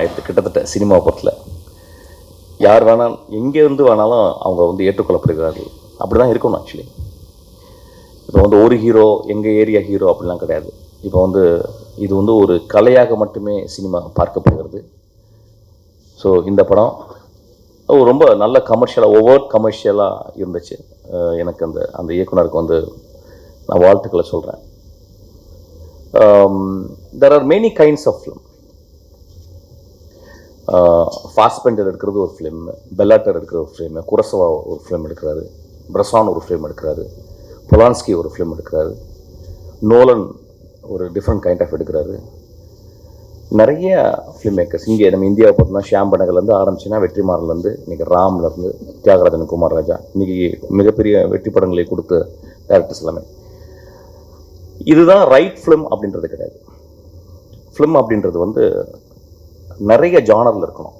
ஆயிடுது கிட்டத்தட்ட சினிமா பொறுத்தில் யார் வேணாலும் எங்கேருந்து வேணாலும் அவங்க வந்து ஏற்றுக்கொள்ளப்படுகிறார்கள். அப்படி தான் இருக்கணும் ஆக்சுவலி இப்போ வந்து ஒரு ஹீரோ எங்கள் ஏரியா ஹீரோ அப்படிலாம் கிடையாது. இப்போ வந்து இது வந்து ஒரு கலையாக மட்டுமே சினிமா பார்க்கப்படுகிறது. ஸோ இந்த படம் ரொம்ப நல்ல கமர்ஷியலாக ஒவ்வொரு கமர்ஷியலாக இருந்துச்சு. எனக்கு அந்த அந்த இயக்குனருக்கு வந்து நான் வாழ்த்துக்களை சொல்கிறேன் there are many kinds of film Fassbender எடுக்கிறது ஒரு ஃபிலிம் பெல்லாட்டர் எடுக்கிற ஒரு ஃபிலிம் குரசவா ஒரு ஃபிலிம் எடுக்கிறாரு பிரசான் ஒரு ஃபிலிம் எடுக்கிறாரு பொலான்ஸ்கி ஒரு ஃபிலிம் எடுக்கிறாரு நோலன் ஒரு டிஃப்ரெண்ட் கைண்ட் ஆஃப் எடுக்கிறாரு. நிறைய ஃபிலிம் மேக்கர்ஸ் இங்கே நம்ம இந்தியாவை பார்த்தோம்னா ஷியாம் பனகர்லேருந்து ஆரம்பிச்சுன்னா வெற்றிமாறன்லேருந்து இன்றைக்கி ராம்லேருந்து தியாகராஜன் குமார் ராஜா இன்றைக்கி மிகப்பெரிய வெற்றி படங்களை கொடுத்த டேரக்டர்ஸ் எல்லாமே. இதுதான் ரைட் ஃபிலிம் அப்படின்றது கிடையாது. ஃபிலிம் அப்படின்றது வந்து நிறைய ஜானரில் இருக்கணும்.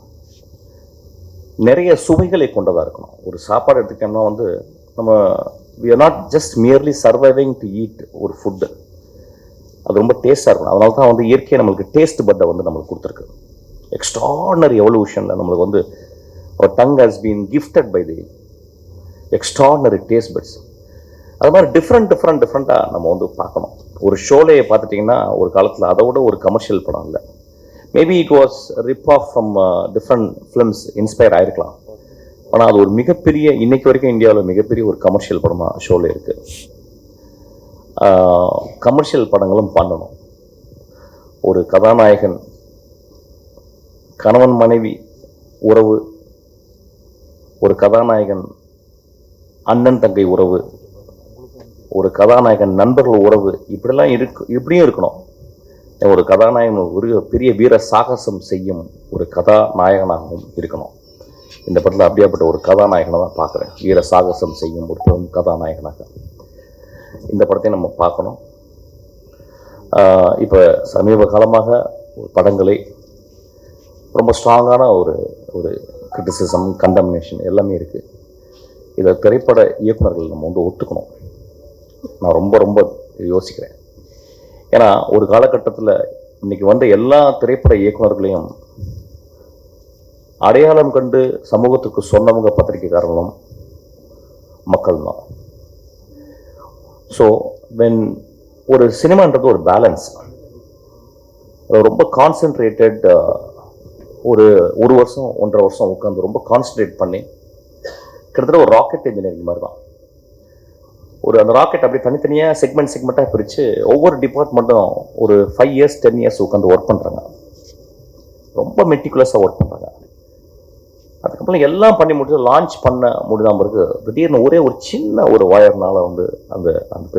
நிறைய சுவைகளை கொண்டதாக இருக்கணும். ஒரு சாப்பாடு எடுத்துக்கிட்டோம்னா வந்து நம்ம we are not just merely surviving to eat ஒரு ஃபுட்டு அது ரொம்ப டேஸ்ட்டாக இருக்கணும். அதனால தான் வந்து இயற்கையை நம்மளுக்கு டேஸ்ட் பட்டை வந்து நம்மளுக்கு கொடுத்துருக்கு. எக்ஸ்ட்ராடனரி எவல்யூஷனில் நம்மளுக்கு வந்து ஒரு tongue has been gifted by the extraordinary taste buds அது மாதிரி டிஃப்ரெண்ட் டிஃப்ரெண்ட் டிஃப்ரெண்ட்டாக நம்ம வந்து பார்க்கணும். ஒரு ஷோலையை பார்த்துட்டிங்கன்னா ஒரு காலத்தில் அதை விட ஒரு கமர்ஷியல் படம் இல்லை. Maybe it was rip off from different films inspire ஆயிருக்கலாம். ஆனால் அது ஒரு மிகப்பெரிய இன்னைக்கு வரைக்கும் இந்தியாவில் மிகப்பெரிய ஒரு கமர்ஷியல் படமாக ஷோவில் இருக்குது கமர்ஷியல் படங்களும் பண்ணணும். ஒரு கதாநாயகன் கணவன் மனைவி உறவு ஒரு கதாநாயகன் அண்ணன் தங்கை உறவு ஒரு கதாநாயகன் நண்பர்கள் உறவு இப்படிலாம் இருக்கு இப்படியும் இருக்கணும். ஒரு கதாநாயகன் ஒரு பெரிய வீர சாகசம் செய்யும் ஒரு கதாநாயகனாகவும் இருக்கணும். இந்த படத்தில் அப்படியாப்பட்ட ஒரு கதாநாயகனை தான் பார்க்குறேன். வீர சாகசம் செய்யும் ஒரு பெரும் கதாநாயகனாக. இந்த படத்தை நம்ம பார்க்கணும். இப்போ சமீப காலமாக ஒரு படங்களை ரொம்ப ஸ்ட்ராங்கான ஒரு ஒரு கிரிட்டிசிசம் கண்டமினேஷன் எல்லாமே இருக்குது இதை திரைப்பட இயக்குனர்கள் நம்ம வந்து ஒத்துக்கணும். நான் ரொம்ப ரொம்ப யோசிக்கிறேன். ஏன்னா ஒரு காலகட்டத்தில் இன்னைக்கு வந்த எல்லா திரைப்பட இயக்குநர்களையும் அடையாளம் கண்டு சமூகத்துக்கு சொன்னவங்க பத்திரிகைக்காரங்களும் மக்கள் தான் ஸோ வென் ஒரு சினிமான்றது ஒரு பேலன்ஸ் ரொம்ப கான்சென்ட்ரேட்டட் ஒரு ஒரு வருஷம் ஒன்றரை வருஷம் உட்காந்து ரொம்ப கான்சன்ட்ரேட் பண்ணி கிட்டத்தட்ட ஒரு ராக்கெட் இன்ஜினியரிங் மாதிரி தான். ஒரு அந்த ராக்கெட் அப்படியே தனித்தனியாக செக்மெண்ட் செக்மெண்ட்டாக பிரித்து ஒவ்வொரு டிபார்ட்மெண்ட்டும் ஒரு ஃபைவ் இயர்ஸ் டென் இயர்ஸ் உட்காந்து ஒர்க் பண்ணுறாங்க ரொம்ப மெட்டிகுலஸாக ஒர்க் பண்ணுறாங்க அதுக்கப்புறம் எல்லாம் பண்ணி முடிச்சு லான்ச் பண்ண முடியாமல் பிறகு திடீர்னு ஒரே ஒரு சின்ன ஒரு வயர்னால வந்து அந்த அந்த